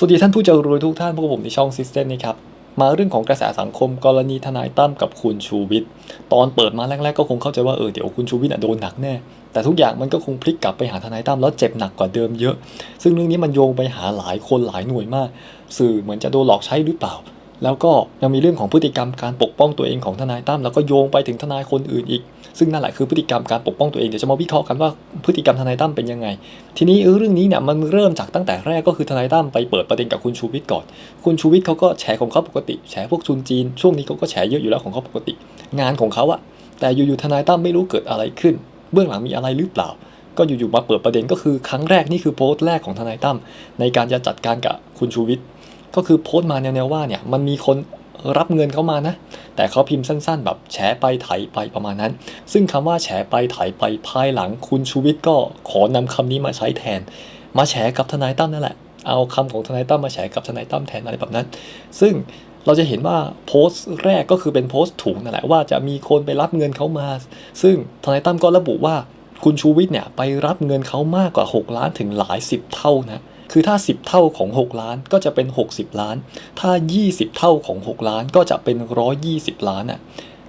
สวัสดีท่านผู้เจริญทุกท่านพวกผมในช่องซิสเต็มนี่ครับ มาเรื่องของกระแสสังคมกรณีทนายตั้มกับคุณชูวิทย์ตอนเปิดมาแรกๆก็คงเข้าใจว่าเออเดี๋ยวคุณชูวิทย์อะโดนหนักแน่ แต่ทุกอย่างมันก็คงพลิกกลับไปหาทนายตั้มแล้วเจ็บหนักกว่าเดิมเยอะ ซึ่งเรื่องนี้มันโยงไปหาหลายคนหลายหน่วยมาก สื่อเหมือนจะโดนหลอกใช้หรือเปล่า แล้วก็ยังมีเรื่องของพฤติกรรมการปกป้องตัวเองของทนายตั้มแล้วก็โยงไปถึงทนายคนอื่นอีก ซึ่งนั่นแหละคือพฤติกรรมการปกป้องตัวเองเดี๋ยวจะมาวิเคราะห์กันว่าพฤติกรรมทนายตั้มเป็นยังไง ทีนี้เรื่องนี้เนี่ยมันเริ่มจากตั้งแต่แรกก็คือทนายตั้มไปเปิดประเด็นกับคุณชูวิทย์ก่อน คุณชูวิทย์เขาก็แฉของเขาปกติแฉพวกทุนจีน ช่วงนี้เขาก็แฉเยอะอยู่แล้วของเขาปกติ งานของเขาอะแต่อยู่ๆทนายตั้มไม่รู้เกิดอะไรขึ้น เบื้องหลังมีอะไรหรือเปล่า ก็อยู่ๆมาเปิดประเด็นก็คือครั้งแรกนี่คือโพสต์แรกของทนายตั้มในการจะจัดการกับคุณชูวิทย์ก็คือโพสต์มาแนวๆว่าเนี่ยมันมีคน รับเงินเขามานะ แต่เขาพิมพ์สั้นๆ แบบแฉไปไถไปประมาณนั้น ซึ่งคำว่าแฉไปไถไปภายหลังคุณชูวิทย์ก็ขอนำคำนี้มาใช้แทน มาแฉกับทนายตั้มนั่นแหละ เอาคำของทนายตั้มมาแฉกับทนายตั้มแทนอะไรแบบนั้น ซึ่งเราจะเห็นว่าโพสต์แรกก็คือเป็นโพสต์ถุงนั่นแหละว่าจะมีคนไปรับเงินเขามา ซึ่งทนายตั้มก็ระบุว่าคุณชูวิทย์เนี่ยไปรับเงินเขามากกว่า 6 ล้านถึงหลายสิบเท่านะ คือถ้า 10 เท่าของ 6 ล้านก็จะเป็น 60 ล้าน ถ้า 20 เท่าของ 6 ล้านก็จะเป็น 120 ล้านอะ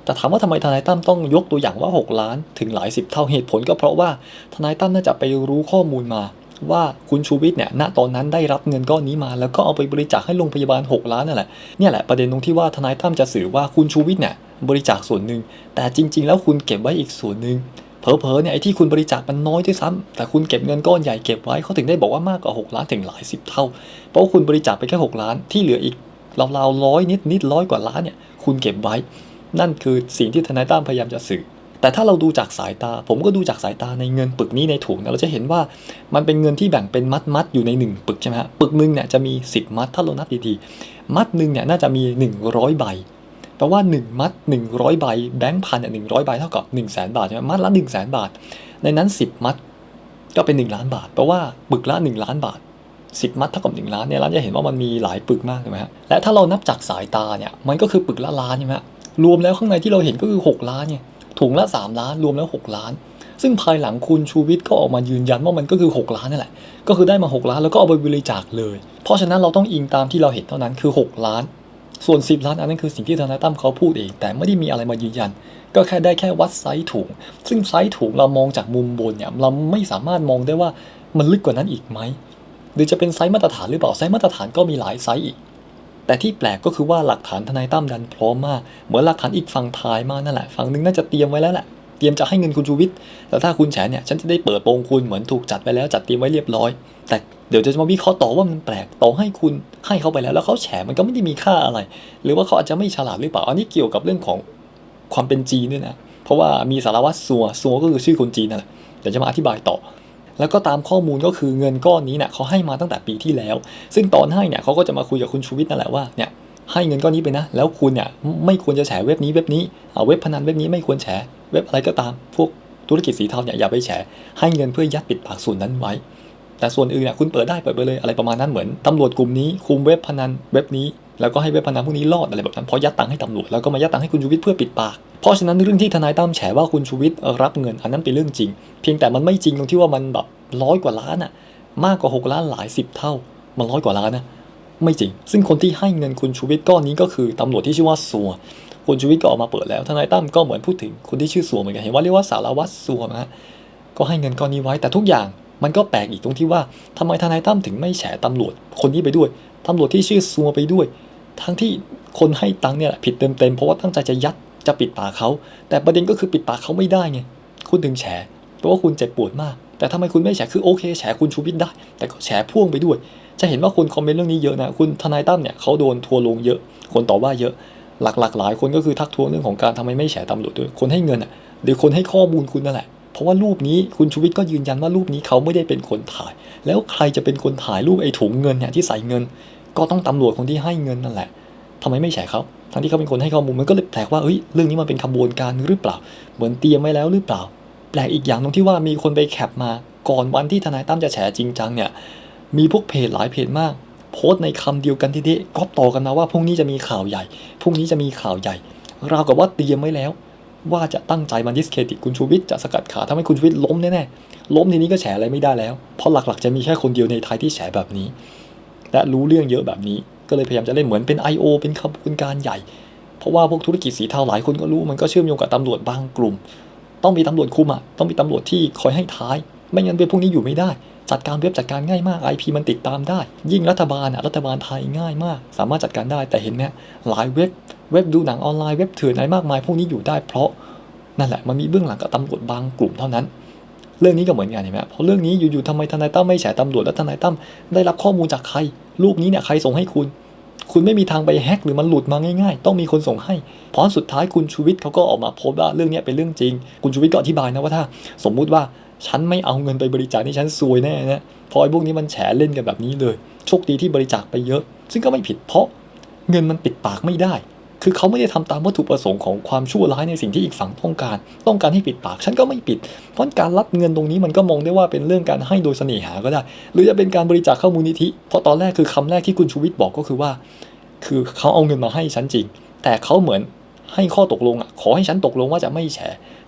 แต่ถามว่าทำไมทนายตั้มต้องยกตัวอย่างว่า 6 ล้านถึงหลายสิบเท่าเหตุผลก็เพราะว่าทนายตั้มน่าจะไปรู้ข้อมูลมาว่าคุณชูวิทย์เนี่ยณตอนนั้นได้รับเงินก้อนนี้มาแล้วก็เอาไปบริจาคให้โรงพยาบาล 6 ล้านนั่นแหละเนี่ยแหละประเด็นตรงที่ว่าทนายตั้มจะสื่อว่าคุณชูวิทย์เนี่ยบริจาคส่วนหนึ่งแต่จริง ๆ แล้วคุณเก็บไว้อีกส่วนหนึ่ง เผลอๆเนี่ยไอ้ที่คุณบริจาคมันน้อยด้วยซ้ำแต่คุณเก็บเงินก้อนใหญ่เก็บไว้เขาถึงได้บอกว่ามากกว่า 6 ล้านถึงหลายสิบเท่า เพราะว่าคุณบริจาคไปแค่ 6 ล้านที่เหลืออีกราวๆร้อยนิดนิดร้อยกว่าล้านเนี่ยคุณเก็บไว้ นั่นคือสิ่งที่ทนายตั้มพยายามจะสื่อ แต่ถ้าเราดูจากสายตา ผมก็ดูจากสายตาในเงินปึกนี้ในถุงนะเราจะเห็นว่ามันเป็นเงินที่แบ่งเป็นมัดมัดอยู่ใน 1 ปึกใช่ไหมฮะปึกหนึ่งเนี่ยจะมี 10 มัดถ้าเรานับดีๆมัดหนึ่งเนี่ยน่าจะมี 100 ใบ แปลว่า 1 มัด 100 ใบแบงค์พันเนี่ยหนึ่งร้อยใบเท่ากับ 1 0 0 0 0แสนบาทใช่ไหมมัดละ1 0 0 0 0แสนบาท ในนั้น 10 มัดก็เป็น 1 ล้านบาทแปลว่าปึกละ 1 ล้านบาท 10 มัดเท่ากับ 1 ล้านเนี่ยเราจะเห็นว่ามันมีหลายปึกมากใช่ไหมฮะและถ้าเรานับจากสายตาเนี่ยมันก็คือปึกละล้านใช่ไหมฮะรวมแล้วข้างในที่เราเห็นก็คือ 6 ล้านเนี่ยถุงละ 3 ล้านรวมแล้ว 6 ล้าน ซึ่งภายหลังคุณชูวิทย์ก็ออกมายืนยันว่ามันก็คือ 6 ล้านนั่นแหละ ก็คือได้มา 6 ล้านแล้วก็เอาไปบริจาคเลย เพราะฉะนั้นเราต้องอิงตามที่เราเห็นเท่านั้นคือ 6 ล้าน ส่วน 10 ล้านอันนั้นคือสิ่งที่ทนายตั้มเขาพูดเอง แต่ไม่ได้มีอะไรมายืนยัน ก็แค่ได้แค่วัดไซส์ถุง ซึ่งไซส์ถุงเรามองจากมุมบนเนี่ยเราไม่สามารถมองได้ว่ามันลึกกว่านั้นอีกไหมหรือจะเป็นไซส์มาตรฐานหรือเปล่าไซส์มาตรฐานก็มีหลายไซส์อีก แต่ที่แปลกก็คือว่าหลักฐานทนายตั้มดันพร้อมมาก เหมือนหลักฐานอีกฝั่งทายมากนั่นแหละฝั่งหนึงน่าจะเตรียมไว้แล้วแหละ เตรียมจะให้เงินคุณชูวิทย์แต่ถ้าคุณแฉเนี่ยฉันจะได้เปิดโปงคุณเหมือนถูกจัดไปแล้วจัดเตรียมไว้เรียบร้อย แต่เดี๋ยวจะมาวิเคราะห์ต่อว่ามันแปลกต่อให้คุณให้เขาไปแล้วแล้วเขาแฉมันก็ไม่ได้มีค่าอะไร หรือว่าเขาอาจจะไม่ฉลาดหรือเปล่าอันนี้เกี่ยวกับเรื่องของความเป็นจีนด้วยนะเพราะว่ามีสารวัตรสัวสัวก็คือชื่อคนจีนนั่นแหละเดี๋ยวจะมาอธิบายต่อแล้วก็ตามข้อมูลก็คือเงินก้อนนี้เนี่ยเขาให้มาตั้งแต่ปีที่แล้ว ซึ่งตอนให้เนี่ยเขาก็จะมาคุยกับคุณชูวิทย์นั่นแหละว่าเนี่ยให้เงินก้อนนี้ไปนะ แล้วคุณเนี่ยไม่ควรจะแฉเว็บนี้เว็บนี้เว็บพนันเว็บนี้ไม่ควรแฉ เว็บอะไรก็ตามพวกธุรกิจสีเทาเนี่ยอย่าไปแฉให้เงินเพื่อยัดปิดปากส่วนนั้นไว้ แต่ส่วนอื่นเนี่ยคุณเปิดได้เปิดไปเลยอะไรประมาณนั้นเหมือนตำรวจกลุ่มนี้คุมเว็บพนันเว็บนี้แล้วก็ให้เว็บพนันพวกนี้รอดอะไรแบบนั้นเพราะยัดตังค์ให้ตำรวจแล้วก็มายัดตังค์ให้คุณชูวิทย์เพื่อปิดปาก เพราะฉะนั้นเรื่องที่ทนายตั้มแฉว่าคุณชูวิทย์รับเงินอันนั้นเป็นเรื่องจริง เพียงแต่มันไม่จริงตรงที่ว่ามันแบบร้อยกว่าล้านอะมากกว่า 6 ล้านหลายสิบเท่า มันร้อยกว่าล้านนะไม่จริง ซึ่งคนที่ให้เงินคุณชูวิทย์ก้อนนี้ก็คือตำรวจที่ชื่อว่าสัว คุณชูวิทย์ก็ออกมาเปิดแล้วทนายตั้มก็เหมือนพูดถึงคนที่ชื่อสัวเหมือนกันเห็นว่าเรียกว่าสารวัตรสัวนะก็ให้เงินก้อนนี้ไว้แต่ทุกอย่างมันก็แปลกอีกตรงที่ว่าทำไมทนายตั้มถึงไม่แฉตำรวจคนนี้ไปด้วยตำรวจที่ชื่อซัวไปด้วย ทั้งที่คนให้ตังเนี่ยผิดเต็มๆเพราะว่าตั้งใจจะยัดจะปิดปากเขา แต่ประเด็นก็คือปิดปากเขาไม่ได้ไงคุณถึงแฉเพราะว่าคุณเจ็บปวดมาก แต่ทำไมคุณไม่แฉคือโอเคแฉคุณชูวิทย์ได้ แต่ก็แฉพ่วงไปด้วย จะเห็นว่าคนคอมเมนต์เรื่องนี้เยอะนะ คุณทนายตั้มเนี่ยเขาโดนทัวลงเยอะ คนต่อว่าเยอะ หลักๆหลายคนก็คือทักท้วงเรื่องของการทำไมไม่แฉตำรวจด้วยคนให้เงินอะหรือคนให้ข้อมูลคุณนั่นแหละ เพราะว่ารูปนี้คุณชูวิทย์ก็ยืนยันว่ารูปนี้เขาไม่ได้เป็นคนถ่าย แล้วใครจะเป็นคนถ่ายรูปไอ้ถุงเงินเนี่ยที่ใส่เงิน ก็ต้องตำรวจคนที่ให้เงินนั่นแหละทำไมไม่แฉเขาทั้งที่เขาเป็นคนให้ข้อมูลมันก็เลยแปลกว่าเฮ้ยเรื่องนี้มันเป็นขบวนการหรือเปล่า เหมือนเตรียมไว้แล้วหรือเปล่า แปลกอีกอย่างตรงที่ว่ามีคนไปแคปมา ก่อนวันที่ทนายตั้มจะแฉจริงจังเนี่ยมีพวกเพจหลายเพจมาก โพสต์ในคำเดียวกันที่เดะก๊อปต่อกันนะว่าพรุ่งนี้จะมีข่าวใหญ่พรุ่งนี้จะมีข่าวใหญ่ราวกับว่าเตรียมไว้แล้ว ว่าจะตั้งใจมาดิสเครดิตคุณชูวิทย์จะสกัดขาทำให้คุณชูวิทย์ล้มแน่ๆล้มทีนี้ก็แฉอะไรไม่ได้แล้ว เพราะหลักๆจะมีแค่คนเดียวในไทยที่แฉแบบนี้ และรู้เรื่องเยอะแบบนี้ ก็เลยพยายามจะเล่นเหมือนเป็น I.O. เป็นขบวนการใหญ่ เพราะว่าพวกธุรกิจสีเทาหลายคนก็รู้มันก็เชื่อมโยงกับตำรวจบางกลุ่ม ต้องมีตำรวจคุมอะต้องมีตำรวจที่คอยให้ท้าย ไม่งั้นเว็บพวกนี้อยู่ไม่ได้ จัดการเว็บจัดการง่ายมาก IP มันติดตามได้ ยิ่งรัฐบาลอะรัฐบาลไทยง่ายมาก สามารถจัดการได้แต่เห็นไหมหลายเว็บเว็บดูหนังออนไลน์เว็บเถื่อนอะไรมากมายพวกนี้อยู่ได้เพราะนั่นแหละมันมีเบื้องหลังกับตำรวจบางกลุ่มเท่านั้น เรื่องนี้ก็เหมือนกันเห็นไหมเพราะเรื่องนี้อยู่ๆทำไมทนายตั้มไม่แฉตำรวจแล้วทนายตั้มได้รับข้อมูลจากใครรูปนี้เนี่ยใครส่งให้คุณ คุณไม่มีทางไปแฮ็กหรือมันหลุดมาง่าย ๆ ต้องมีคนส่งให้พราะสุดท้ายคุณชูวิทย์เขาก็ออกมาโพสต์ว่าเรื่องนี้เป็นเรื่องจริง คุณชูวิทย์ก็อธิบายนะว่าถ้า สมมุติว่า ฉันไม่เอาเงินไปบริจาคนี่ฉันซวยแน่นะเพราะไอ้พวกนี้มันแฉเล่นกันแบบนี้เลยโชคดีที่บริจาคไปเยอะ ซึ่งก็ไม่ผิดเพราะเงินมันปิดปากไม่ได้ คือเขาไม่ได้ทำตามวัตถุประสงค์ของความชั่วร้ายในสิ่งที่อีกฝั่งต้องการ ต้องการให้ปิดปาก ฉันก็ไม่ปิด เพราะการรับเงินตรงนี้มันก็มองได้ว่าเป็นเรื่องการให้โดยเสน่หาก็ได้ หรือจะเป็นการบริจาคเข้ามูลนิธิ เพราะตอนแรกคือคำแรกที่คุณชูวิทย์บอกก็คือว่า คือเขาเอาเงินมาให้ฉันจริง แต่เขาเหมือนให้ข้อตกลงอะ ขอให้ฉันตกลงว่าจะไม่แฉ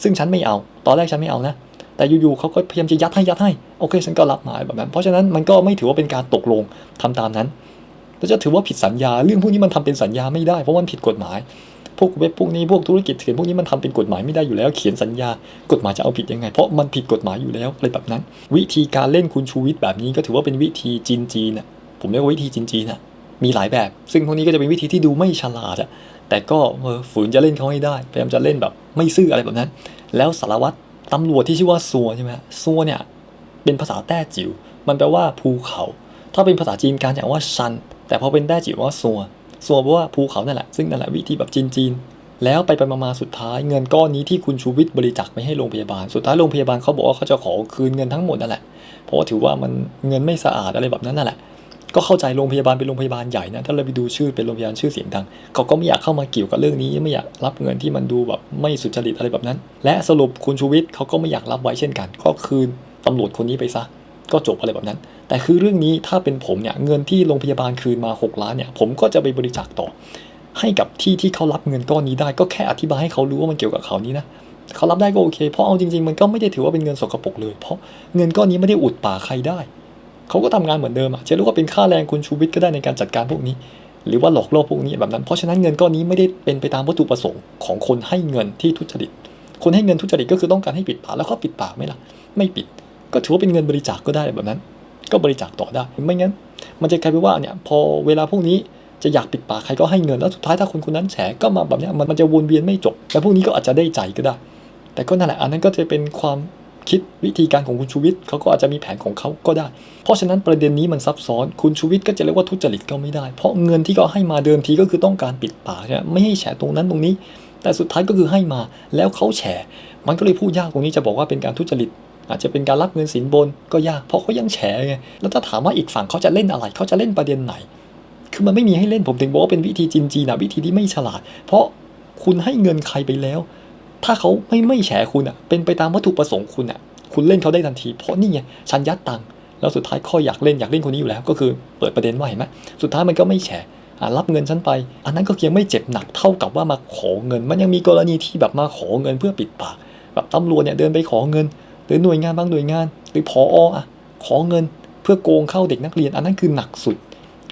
ซึ่งฉันไม่เอา ตอนแรกฉันไม่เอานะ แต่อยู่ๆเขาก็พยายามจะยัดให้ยัดให้โอเคฉันก็รับมาแบบนั้น เพราะฉะนั้นมันก็ไม่ถือว่าเป็นการตกลงทำตามนั้นแล้วจะถือว่าผิดสัญญา เรื่องพวกนี้มันทำเป็นสัญญาไม่ได้เพราะมันผิดกฎหมาย พวกเว็บพวกนี้พวกธุรกิจเถื่อนพวกนี้มันทำเป็นกฎหมายไม่ได้อยู่แล้ว เขียนสัญญา กฎหมายจะเอาผิดยังไง เพราะมันผิดกฎหมายอยู่แล้วอะไรแบบนั้น วิธีการเล่นคุณชูวิทย์แบบนี้ก็ถือว่าเป็นวิธีจีนจีนอะผมเรียกว่าวิธีจีนจีนอะมีหลายแบบ ซึ่งพวกนี้ก็จะเป็นวิธีที่ดูไม่ฉลาดอะแต่ก็ฝืนจะเล่นเขาให้ได้พยายามจะเล่นแบบไม่ซื่ออะไรแบบนั้น แล้วสารวัตร ตำรวจที่ชื่อว่าซัวใช่ไหมซัวเนี่ย เป็นภาษาแต้จิ๋ว มันแปลว่าภูเขา ถ้าเป็นภาษาจีนการอย่างว่าชัน แต่พอเป็นแต้จิ๋วว่าซัวซัวแปลว่าภูเขานั่นแหละ ซึ่งนั่นแหละวิธีแบบจีนจีนๆ แล้วไปไปมาสุดท้ายเงินก้อนนี้ที่คุณชูวิทย์บริจาคไปให้โรงพยาบาล สุดท้ายโรงพยาบาลเขาบอกว่าเขาจะขอคืนเงินทั้งหมดนั่นแหละ เพราะว่าถือว่ามันเงินไม่สะอาดอะไรแบบนั้นนั่นแหละ ก็เข้าใจโรงพยาบาลเป็นโรงพยาบาลใหญ่นะถ้าเราไปดูชื่อเป็นโรงพยาบาลชื่อเสียงดังเขาก็ไม่อยากเข้ามาเกี่ยวกับเรื่องนี้ไม่อยากรับเงินที่มันดูแบบไม่สุจริตอะไรแบบนั้น และสรุปคุณชูวิทย์เขาก็ไม่อยากรับไว้เช่นกัน ก็คืนตำรวจคนนี้ไปซะก็จบอะไรแบบนั้น แต่คือเรื่องนี้ถ้าเป็นผมเนี่ยเงินที่โรงพยาบาลคืนมา 6 ล้านเนี่ยผมก็จะไปบริจาคต่อ ให้กับที่ที่เขารับเงินก้อนนี้ได้ ก็แค่อธิบายให้เขารู้ว่ามันเกี่ยวกับเขานี้นะเขารับได้ก็โอเค เพราะเอาจริงๆ มันก็ไม่ได้ถือว่าเป็นเงินสกปรกเลย เพราะเงินก้อนนี้ไม่ได้อุดปากใครได้ เขาก็ทำงานเหมือนเดิมอะจะรียกว่าเป็นค่าแรงคุณชูวิทย์ก็ได้ในการจัดการพวกนี้ หรือว่าหลอกล่อพวกนี้แบบนั้น เพราะฉะนั้นเงินก้อนนี้ไม่ได้เป็นไปตามวัตถุประสงค์ของคนให้เงินที่ทุจริต คนให้เงินทุจริตก็คือต้องการให้ปิดปากแล้วเขาปิดปากไหมล่ะ ไม่ปิด ก็ถือว่าเป็นเงินบริจาคก็ได้แบบนั้น ก็บริจาคต่อได้ ไม่งั้น มันจะกลายเป็นว่าเนี่ยพอเวลาพวกนี้จะอยากปิดปากใครก็ให้เงินแล้วสุดท้ายถ้าคนคนนั้นแฉก็มาแบบเนี้ยมันมันจะวนเวียนไม่จบ แล้วพวกนี้ก็อาจจะได้ใจก็ได้ แต่ก็นั่นแหละอันนั้นก็จะเป็นความ คิดวิธีการของคุณชูวิทย์เขาก็อาจจะมีแผนของเขาก็ได้ เพราะฉะนั้นประเด็นนี้มันซับซ้อน คุณชูวิทย์ก็จะเรียกว่าทุจริตก็ไม่ได้ เพราะเงินที่เขาให้มาเดิมทีก็คือต้องการปิดปากใช่ไหมไม่ให้แฉตรงนั้นตรงนี้ แต่สุดท้ายก็คือให้มา แล้วเขาแฉ มันก็เลยพูดยากตรงนี้จะบอกว่าเป็นการทุจริต อาจจะเป็นการรับเงินสินบนก็ยาก เพราะเขายังแฉไง แล้วถ้าถามว่าอีกฝั่งเขาจะเล่นอะไร เขาจะเล่นประเด็นไหน คือมันไม่มีให้เล่น ผมถึงบอกว่าเป็นวิธีจีนจีนะวิธีที่ไม่ฉลาด เพราะคุณให้เงินใครไปแล้ว ถ้าเขาไม่ไม่แฉคุณอะเป็นไปตามวัตถุประสงค์คุณอะคุณเล่นเขาได้ทันที เพราะนี่ไงฉันยัดตังค์แล้วสุดท้ายข้ออยากเล่นอยากเล่นคนนี้อยู่แล้ว ก็คือเปิดประเด็นว่าเห็นไหมสุดท้ายมันก็ไม่แฉรับเงินฉันไป อันนั้นก็ยังไม่เจ็บหนักเท่ากับว่ามาขอเงิน มันยังมีกรณีที่แบบมาขอเงินเพื่อปิดปาก แบบตำรวจเนี่ยเดินไปขอเงิน หรือหน่วยงานบางหน่วยงาน หรือพออะขอเงินเพื่อโกงเข้าเด็กนักเรียน อันนั้นคือหนักสุด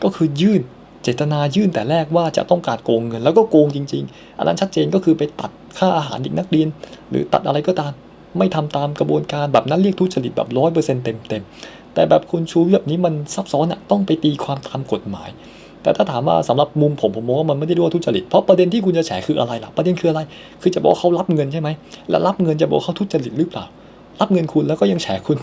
ก็คือยื่น เจตนายื่นแต่แรกว่าจะต้องการโกงเงิน แล้วก็โกงจริง ๆ อันนั้นชัดเจนก็คือไปตัดค่าอาหารเด็กนักเรียน หรือตัดอะไรก็ตาม ไม่ทำตามกระบวนการแบบนั้นเรียกทุจริตแบบร้อยเปอร์เซ็นต์เต็มเต็มๆแต่แบบคุณชูวิทย์แบบนี้มันซับซ้อนอะต้องไปตีความตามกฎหมาย แต่ถ้าถามว่าสำหรับมุมผมผมมองว่ามันไม่ได้เรียทุจริตเพราะประเด็นที่คุณจะแฉคืออะไรล่ะประเด็นคืออะไร คือจะบอกเขารับเงินใช่ไหมแล้วรับเงินจะบอกเขาทุจริตหรือเปล่า รับเงินคุณแล้วก็ยังแฉคุณ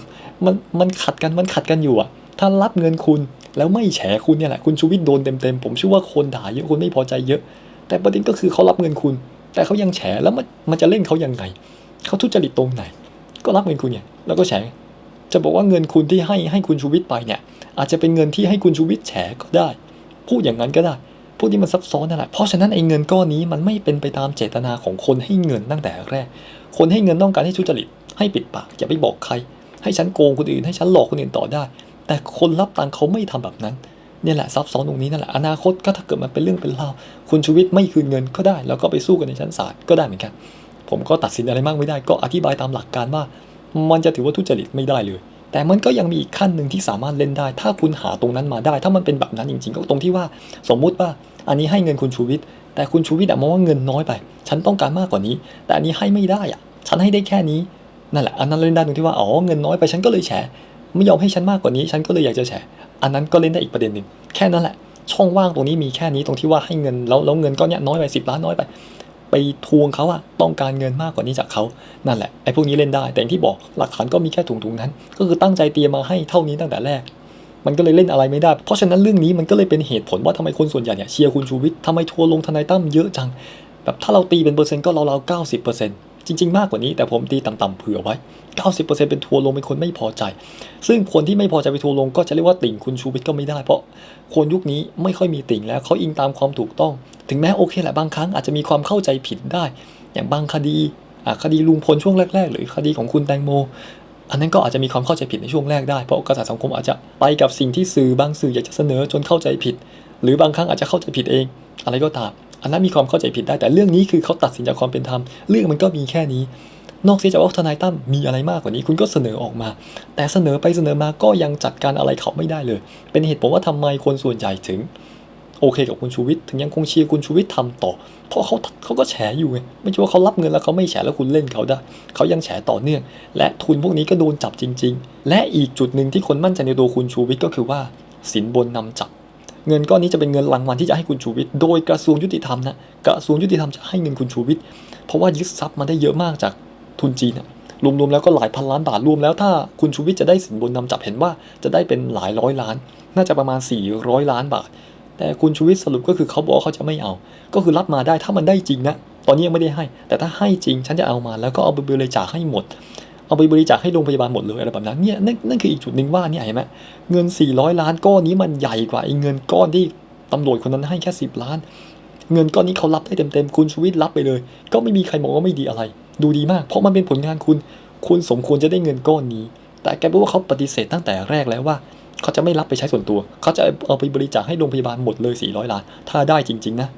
มันมันขัดกันมันขัดกันอยู่อะถ้ารับเงินคุณ แล้วไม่แฉคุณเนี่ยแหละคุณชูวิทย์โดนเต็มๆผมเชื่อว่าคนด่าเยอะคนไม่พอใจเยอะ แต่ประเด็นก็คือเขารับเงินคุณ แต่เขายังแฉแล้วมันมันจะเล่นเขายังไงเขาทุจริตตรงไหน ก็รับเงินคุณเนี่ยแล้วก็แฉจะบอกว่าเงินคุณที่ให้ให้คุณชูวิทย์ไปเนี่ย อาจจะเป็นเงินที่ให้คุณชูวิทย์แฉก็ได้ พูดอย่างนั้นก็ได้พวกนี้มันซับซ้อนนั่นแหละเพราะฉะนั้นไอ้เงินก้อนนี้มันไม่เป็นไปตามเจตนาของคนให้เงินตั้งแต่แรก คนให้เงินต้องการให้ทุจริตให้ปิดปากอย่าไปบอกใคร ให้ฉันโกงคนอื่นให้ฉันหลอกคนอื่นต่อได้ แต่คนรับตังเขาไม่ทำแบบนั้นเนี่ยแหละซับซ้อนตรงนี้นั่นแหละอนาคตก็ถ้าเกิดมันเป็นเรื่องเป็นราวคุณชูวิทย์ไม่คืนเงินก็ได้ แล้วก็ไปสู้กันในชั้นศาลก็ได้เหมือนกัน ผมก็ตัดสินอะไรมากไม่ได้ ก็อธิบายตามหลักการว่า มันจะถือว่าทุจริตไม่ได้เลย แต่มันก็ยังมีอีกขั้นหนึ่งที่สามารถเล่นได้ ถ้าคุณหาตรงนั้นมาได้ ถ้ามันเป็นแบบนั้นจริงๆก็ตรงที่ว่า สมมุติว่าอันนี้ให้เงินคุณชูวิทย์แต่คุณชูวิทย์มองว่าเงินน้อยไป ฉันต้องการมากกว่านี้ แต่อันนี้ให้ไม่ได้อะฉันให้ได้แค่นี้นั่นแหละอันนั้นเล่นได้ตรงที่ว่าอ๋อเงินน้อยไปฉันก็เลยแฉ ไม่ยอมให้ฉันมากกว่านี้ ฉันก็เลยอยากจะแฉอันนั้นก็เล่นได้อีกประเด็นหนึ่งแค่นั้นแหละ ช่องว่างตรงนี้มีแค่นี้ตรงที่ว่าให้เงินแล้วแล้วเงินก้อนเนี้ยน้อยไปสิบล้านน้อยไป ไปทวงเขาอะต้องการเงินมากกว่านี้จากเขานั่นแหละไอ้พวกนี้เล่นได้ แต่อย่างที่บอกหลักฐานก็มีแค่ถุงถุงๆนั้น ก็คือตั้งใจเตรียมมาให้เท่านี้ตั้งแต่แรกมันก็เลยเล่นอะไรไม่ได้ เพราะฉะนั้นเรื่องนี้มันก็เลยเป็นเหตุผลว่าทำไมคนส่วนใหญ่เนี่ยเชียร์คุณชูวิทย์ทำไมทัวร์ลงทนายตั้มเยอะจัง แบบถ้าเราตีเป็นเปอร์เซ็นต์ก็ราวๆเก้าสิบเปอร์เซ็นต์ จริง ๆ มากกว่านี้แต่ผมตีต่ำๆเผื่อไว้ 90%เป็นทัวร์ลงเป็นคนไม่พอใจ ซึ่งคนที่ไม่พอใจไปทัวร์ลงก็จะเรียกว่าติ่งคุณชูวิทย์ก็ไม่ได้ เพราะคนยุคนี้ไม่ค่อยมีติ่งแล้วเขาอิงตามความถูกต้อง ถึงแม้โอเคแหละบางครั้งอาจจะมีความเข้าใจผิดได้ อย่างบางคดีคดีลุงพลช่วงแรก ๆ หรือคดีของคุณแตงโมอันนั้นก็อาจจะมีความเข้าใจผิดในช่วงแรกได้เพราะกระแสสังคมอาจจะไปกับสิ่งที่สื่อบางสื่ออยากจะเสนอจนเข้าใจผิด หรือบางครั้งอาจจะเข้าใจผิดเอง อะไรก็ตาม อันนั้นมีความเข้าใจผิดได้ แต่เรื่องนี้คือเขาตัดสินจากความเป็นธรรม เรื่องมันก็มีแค่นี้ นอกเสียจากว่าทนายตั้มมีอะไรมากกว่านี้ คุณก็เสนอออกมา แต่เสนอไปเสนอมาก็ยังจัดการอะไรเขาไม่ได้เลย เป็นเหตุผลว่าทำไมคนส่วนใหญ่ถึง โอเคกับคุณชูวิทย์ถึงยังคงเชียร์คุณชูวิทย์ทำต่อ เพราะเขาเขาก็แฉอยู่ไงไม่ใช่ว่าเขารับเงินแล้วเขาไม่แฉแล้วคุณเล่นเขาได้เขายังแฉต่อเนื่อง และทุนพวกนี้ก็โดนจับจริง ๆ และอีกจุดหนึ่งที่คนมั่นใจในตัวคุณชูวิทย์ก็คือว่าสินบนนำจับ เงินก้อนนี้จะเป็นเงินรางวัลที่จะให้คุณชูวิทย์โดยกระทรวงยุติธรรมนะกระทรวงยุติธรรมจะให้เงินคุณชูวิทย์เพราะว่ายึดทรัพย์มาได้เยอะมากจากทุนจีนอะรวมๆแล้วก็หลายพันล้านบาทรวมแล้วถ้าคุณชูวิทย์จะได้สินบนนำจับเห็นว่าจะได้เป็นหลายร้อยล้าน น่าจะประมาณ 400 ล้านบาท แต่คุณชูวิทย์สรุปก็คือเขาบอกว่าเขาจะไม่เอา ก็คือรับมาได้ถ้ามันได้จริงนะ ตอนนี้ยังไม่ได้ให้ แต่ถ้าให้จริงฉันจะเอามาแล้วก็เอาไปบริจาคให้หมด เอาไปบริจาคให้โรงพยาบาลหมดเลยอะไรแบบนั้นเนี่ยนั่นนั่นคืออีกจุดหนึ่งว่าเนี่ยเห็นไหมเงิน 400 ล้านก้อนนี้มันใหญ่กว่าไอ้เงินก้อนที่ตำรวจคนนั้นให้แค่ 10 ล้าน เงินก้อนนี้เขารับได้เต็มๆคุณชูวิทย์รับไปเลย ก็ไม่มีใครมองว่าไม่ดีอะไร ดูดีมาก เพราะมันเป็นผลงานคุณ คุณสมควรจะได้เงินก้อนนี้ แต่แกบอกว่าเขาปฏิเสธตั้งแต่แรกแล้วว่าเขาจะไม่รับไปใช้ส่วนตัว เขาจะเอาไปบริจาคให้โรงพยาบาลหมดเลย 400 ล้าน ถ้าได้จริง ๆ นะ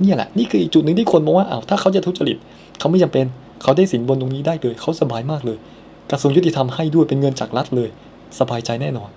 เนี่ยแหละ นี่คืออีกจุดหนึ่งที่คนมองว่าอ้าวถ้าเขาจะทุจริต เขาไม่จำเป็น เขาได้สินบนตรงนี้ได้เลย เขาสบายมากเลย กระทรวงยุติธรรมให้ด้วยเป็นเงินจากรัฐเลย สบายใจแน่นอน